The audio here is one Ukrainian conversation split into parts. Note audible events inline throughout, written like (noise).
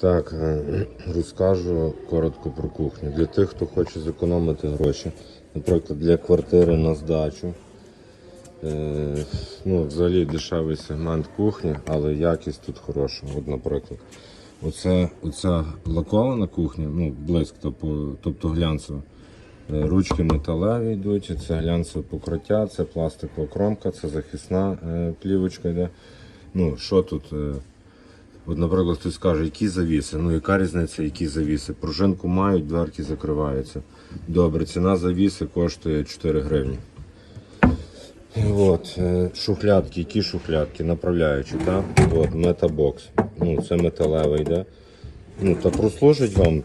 Так, е, (clears throat) розкажу коротко про кухню. Для тих, хто хоче зекономити гроші, наприклад, для квартири на здачу. Е, ну, взагалі дешевий сегмент кухні, але якість тут хороша. От, наприклад, оце, оця лакована кухня, ну, блиск, тобто, тобто глянцева. Е, Ручки металеві йдуть, це глянцеве покриття, це пластикова кромка, це захисна плівочка йде. Ну, що тут? От, наприклад, хтось скаже, які завіси. Ну, яка різниця, які завіси? Пружинку мають, дверки закриваються. Добре, ціна завіси коштує 4 гривні. От, е, шухлядки, які шухлядки, направляючі, так? От, метабокс. Ну, це металеве йде. Ну, та прослужить вам.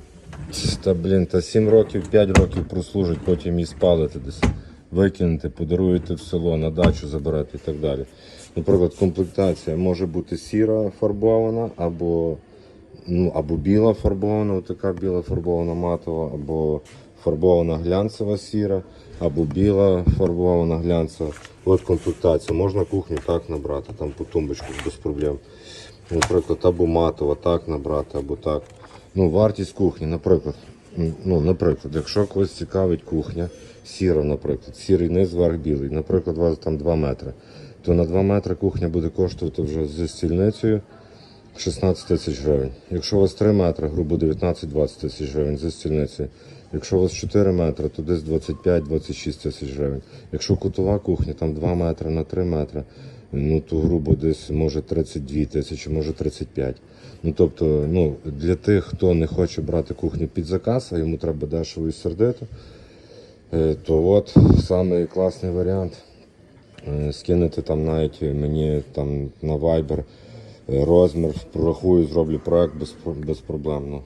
Та, блін, та 7 років, 5 років прослужить, потім її спалите десь. Викинете, подаруєте в село, на дачу заберете і так далі. Наприклад, комплектація може бути сіра фарбована, або, ну, або біла фарбована, така біла фарбована матова, або фарбована глянцева сіра, або біла фарбована глянцева. От комплектація. Можна кухню так набрати, там по тумбочку без проблем. Наприклад, або матова так набрати, або так. Ну, вартість кухні, наприклад. Ну, наприклад, якщо когось цікавить кухня, сіра, наприклад, сірий низ, верх білий, наприклад, у вас там 2 метри, то на 2 метри кухня буде коштувати вже зі стільницею 16 тисяч гривень. Якщо у вас 3 метри, грубо 19-20 тисяч гривень зі стільницею. Якщо у вас 4 метри, то десь 25-26 тисяч гривень. Якщо кутова кухня, там 2 метри на 3 метри, ну то грубо десь може 32 тисячі, може 35. Ну тобто, ну для тих, хто не хоче брати кухню під заказ, а йому треба дешево і сердито, то от самий класний варіант. Е, Скинути там навіть мені там на Viber е, розмір, прорахую, зроблю проект без, без проблем. Ну,